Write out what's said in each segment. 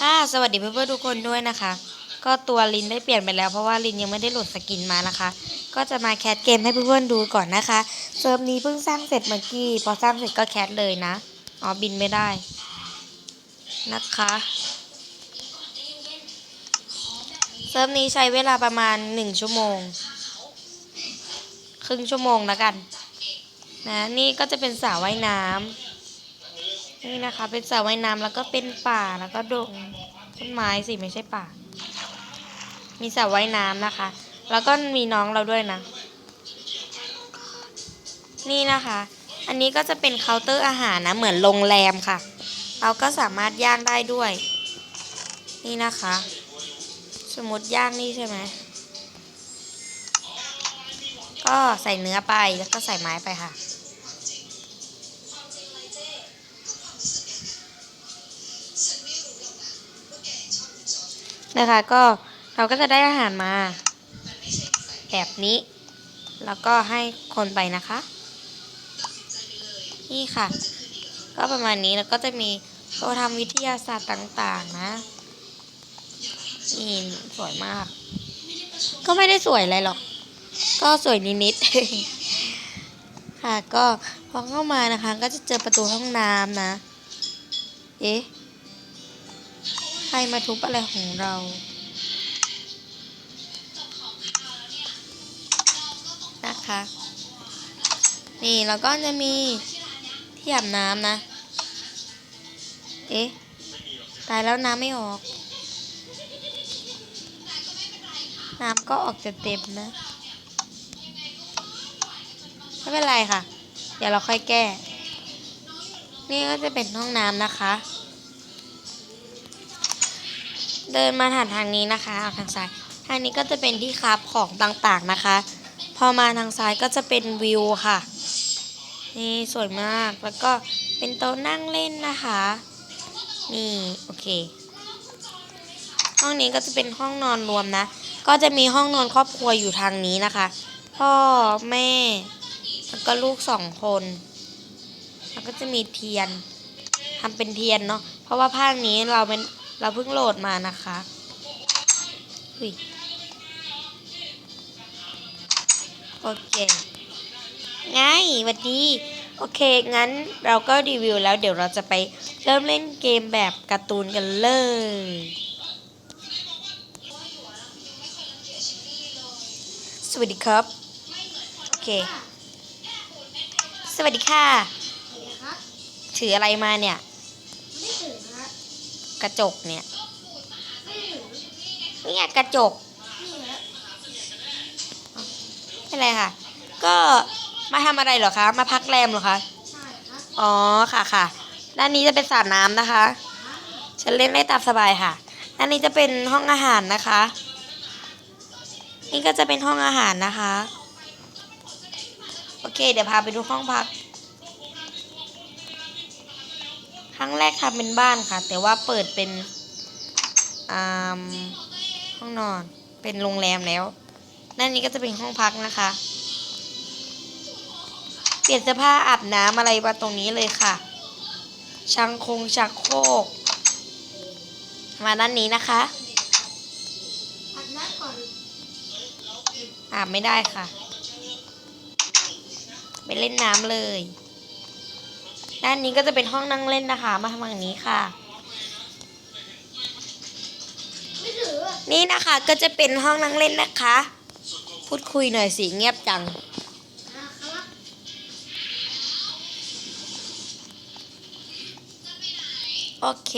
ค่ะสวัสดีเพื่อนๆทุกคนด้วยนะคะ ก็ตัวลินได้เปลี่ยนไปแล้วเพราะว่าลินยังไม่ได้โหลดสกินมานะคะ ก็จะมาแคสเกมให้เพื่อนๆดูก่อนนะคะเซิร์ฟนี้เพิ่งสร้างเสร็จเมื่อกี้พอสร้างเสร็จก็แคสเลยนะอ๋อบินไม่ได้นะคะเซิร์ฟนี้ใช้เวลาประมาณหนึ่งชั่วโมง ครึ่งชั่วโมงแล้วกัน นะนี่ก็จะเป็นสระว่ายน้ำ นี่นะคะ เป็นสระว่ายน้ำแล้วก็เป็นป่าแล้วก็ดงต้นไม้สิไม่ใช่ป่า มีสระว่ายน้ำนะคะ แล้วก็มีน้องเราด้วยนะ นี่นะคะ อันนี้ก็จะเป็นเคาน์เตอร์อาหารนะ เหมือนโรงแรมค่ะ เราก็สามารถย่างได้ด้วย นี่นะคะ สมมติย่างนี่ใช่ไหมก็ใส่เนื้อไปแล้วก็ใส่ไม้ไปค่ะ นะคะ ก็เราก็จะได้อาหารมาแบบนี้ แล้วก็ให้คนไปนะคะ นี่ค่ะ ก็ประมาณนี้แล้วก็จะมีตัวทำวิทยาศาสตร์ต่าง ๆ นะนี่สวยมาก ก็ไม่ได้สวยอะไรหรอก ก็สวยนิดๆค่ะก็พอเข้ามานะคะ ก็จะเจอประตูห้องน้ำนะ เอ๊ะ รมาทุบอะไรของเรานะคะ นี่แล้วก็จะมีที่อาบน้ำนะ เอ๊ะ ตายแล้วน้ำไม่ออก น้ำก็ออกจะเต็มนะ ไม่เป็นไรค่ะ เดี๋ยวเราค่อยแก้ นี่ก็จะเป็นห้องน้ำนะคะ เดินมาผ่านทางนี้นะคะเอาทางซ้าย ทางนี้ก็จะเป็นที่คราฟของต่างๆนะคะ พอมาทางซ้ายก็จะเป็นวิวค่ะ นี่สวยมาก แล้วก็เป็นโต๊ะนั่งเล่นนะคะ นี่ โอเค ห้องนี้ก็จะเป็นห้องนอนรวมนะ ก็จะมีห้องนอนครอบครัวอยู่ทางนี้นะคะ พ่อแม่ แล้วก็ลูกสองคน แล้วก็จะมีเทียนทำเป็นเทียนเนาะ เพราะว่าภาคนี้เราเป็น เราเพิ่งโหลดมานะคะอุ้ยโอเคไงสวัสดีโอเค งั้นเราก็รีวิวแล้วเดี๋ยวเราจะไปเริ่มเล่นเกมแบบการ์ตูนกันเลยสวัสดีครับ โอเค สวัสดีค่ะ ถืออะไรมาเนี่ย กระจกเนี่ยเนี่ยกระจกไม่เป็นไรค่ะ ก็มาทำอะไรเหรอคะ มาพักแรมเหรอคะอ๋อค่ะค่ะ ด้านนี้จะเป็นสระน้ำนะคะ ฉันเล่นได้ตามสบายค่ะ ด้านนี้จะเป็นห้องอาหารนะคะ นี่ก็จะเป็นห้องอาหารนะคะ โอเค เดี๋ยวพาไปดูห้องพัก รั้งแรกทำเป็นบ้านค่ะ แต่ว่าเปิดเป็นอ่าห้องนอนเป็นโรงแรมแล้วนั่นนี้ก็จะเป็นห้องพักนะคะ เปลี่ยนเสื้อผ้าอาบน้ำอะไรมาตรงนี้เลยค่ะ ชังคงชักโครกมาด้านนี้นะคะอาบไม่ได้ค่ะ ไปเล่นน้ำเลย ด้านนี้ก็จะเป็นห้องนั่งเล่นนะคะ มาทางฝั่งนี้ค่ะ นี่นะคะก็จะเป็นห้องนั่งเล่นนะคะ พูดคุยหน่อยสิเงียบจังโอเค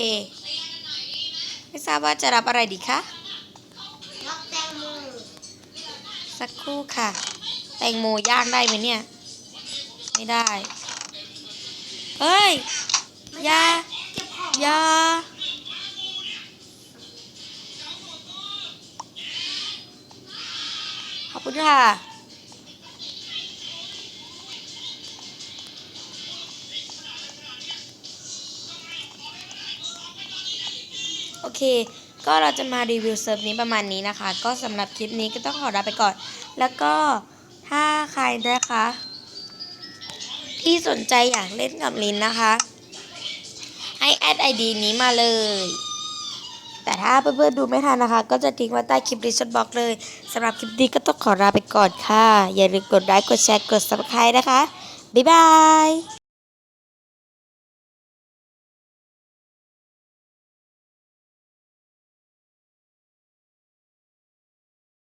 ไม่ทราบว่าจะรับอะไรดีคะรับแตงโมสักครู่ค่ะ แตงโมย่างได้ไหมเนี่ย ไม่ได้ เฮ้ยอยาองอยาขอบคุณค่ะโอเค ก็เราจะมารีวิวเซิร์ฟนี้ประมาณนี้นะคะ ก็สำหรับคลิปนี้ก็ต้องขอลาไปก่อน แล้วก็ถ้าใครนะคะ ที่สนใจอยากเล่นกับลินนะคะ ให้แอดไอดีนี้มาเลย แต่ถ้าเพื่อนๆดูไม่ทันนะคะ ก็จะทิ้งไว้ใต้คลิปดิสบล็อกเลยสำหรับคลิปนี้ก็ต้องขอลาไปก่อนค่ะ อย่าลืมกดไลค์กดแชร์กด subscribe นะคะ บ๊ายบาย